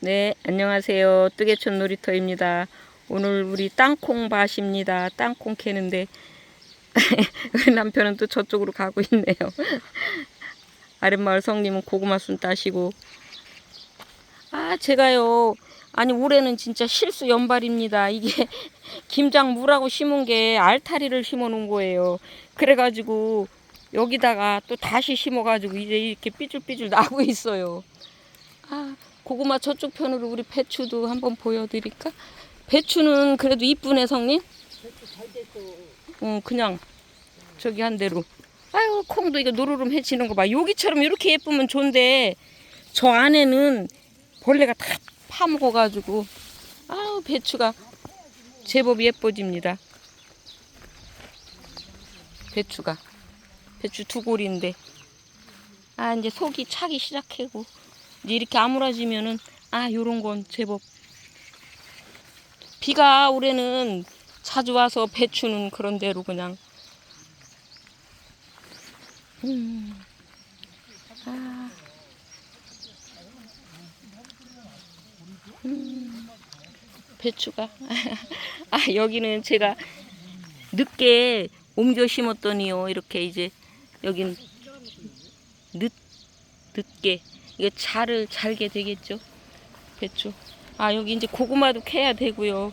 네, 안녕하세요. 뜨개촌 놀이터입니다. 오늘 우리 땅콩밭입니다. 땅콩 캐는데 우리 남편은 또 저쪽으로 가고 있네요. 아랫마을 성님은 고구마 순 따시고 아 제가요 아니 올해는 진짜 실수 연발입니다. 이게 김장 무라고 심은 게 알타리를 심어 놓은 거예요. 그래가지고 여기다가 또 다시 심어가지고 이제 이렇게 삐줄삐줄 나고 있어요. 아 고구마 저쪽 편으로 우리 배추도 한번 보여드릴까? 배추는 그래도 이쁘네 성님. 응 그냥 저기 한 대로. 아유 콩도 이거 노루름 해치는 거 봐. 여기처럼 이렇게 예쁘면 좋은데 저 안에는 벌레가 다 파먹어가지고 아우 배추가 제법 예뻐집니다. 배추가 배추 두 골인데 아 이제 속이 차기 시작하고 이제 이렇게 아물어지면은 아 요런 건 제법 비가 올해는 자주 와서 배추는 그런 대로 그냥 음. 아. 음. 배추가 아 여기는 제가 늦게 옮겨 심었더니요 이렇게 이제 여긴 늦 늦게 이게 잘을 잘게 되겠죠? 배추 아 여기 이제 고구마도 캐야 되고요.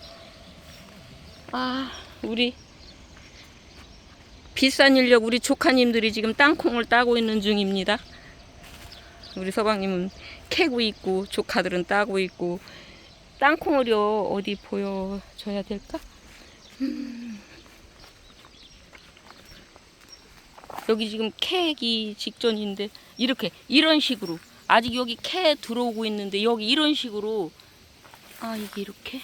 아 우리 비싼 인력 우리 조카님들이 지금 땅콩을 따고 있는 중입니다. 우리 서방님은 캐고 있고 조카들은 따고 있고 땅콩을요 어디 보여줘야 될까? 음. 여기 지금 캐기 직전인데 이렇게 이런 식으로 아직 여기 캐 들어오고 있는데 여기 이런 식으로. 아 이게 이렇게?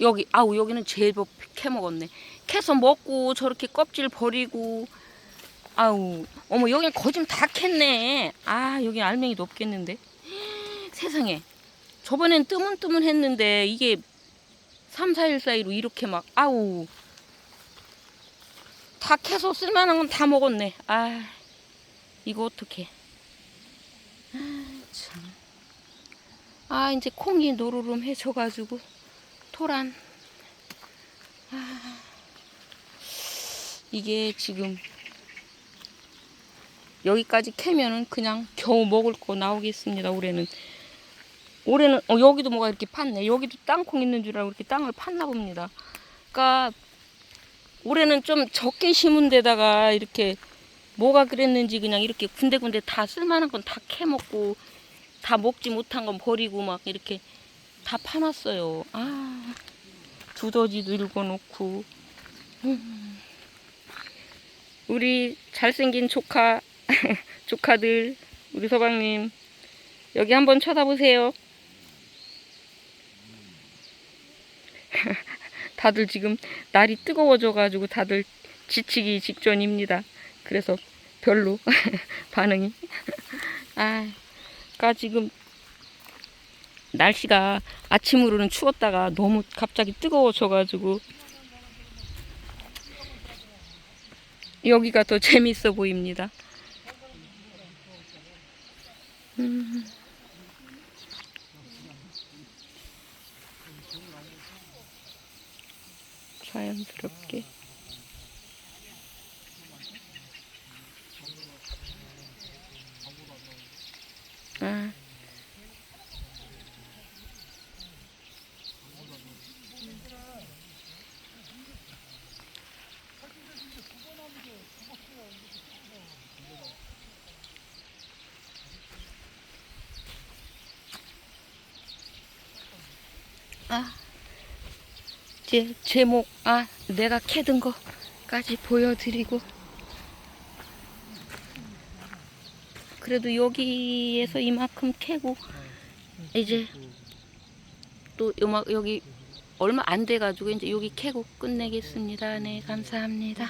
여기 아우 여기는 제법 캐 먹었네. 캐서 먹고 저렇게 껍질 버리고. 아우 어머 여기는 거짓 다 캤네. 아 여기 알맹이도 없겠는데. 세상에. 저번엔 뜨문뜨문 했는데 이게 3, 4일 사이로 이렇게 막 아우. 다 캐서 쓸만한 건 다 먹었네. 아 이거 어떡해. 아, 참. 아 이제 콩이 노르름 해져가지고 토란. 아, 이게 지금 여기까지 캐면은 그냥 겨우 먹을 거 나오겠습니다 올해는. 올해는 어, 여기도 뭐가 이렇게 팠네. 여기도 땅콩 있는 줄 알고 이렇게 땅을 팠나 봅니다. 그러니까 올해는 좀 적게 심은 데다가 이렇게 뭐가 그랬는지 그냥 이렇게 군데군데 다 쓸만한 건 다 캐먹고 다 먹지 못한 건 버리고 막 이렇게 다 파놨어요. 아 두더지도 읽어놓고 음. 우리 잘생긴 조카 조카들 우리 서방님 여기 한번 쳐다보세요. 다들 지금 날이 뜨거워져가지고 다들 지치기 직전입니다. 그래서 별로 반응이. 아, 그러니까 지금 날씨가 아침으로는 추웠다가 너무 갑자기 뜨거워져 가지고 여기가 더 재밌어 보입니다. 음. 자연스럽게. 아. 이제 제목 아 내가 캐든 거까지 보여드리고 그래도 여기에서 이만큼 캐고 이제 또 요마, 여기 얼마 안 돼가지고 이제 여기 캐고 끝내겠습니다. 네 감사합니다.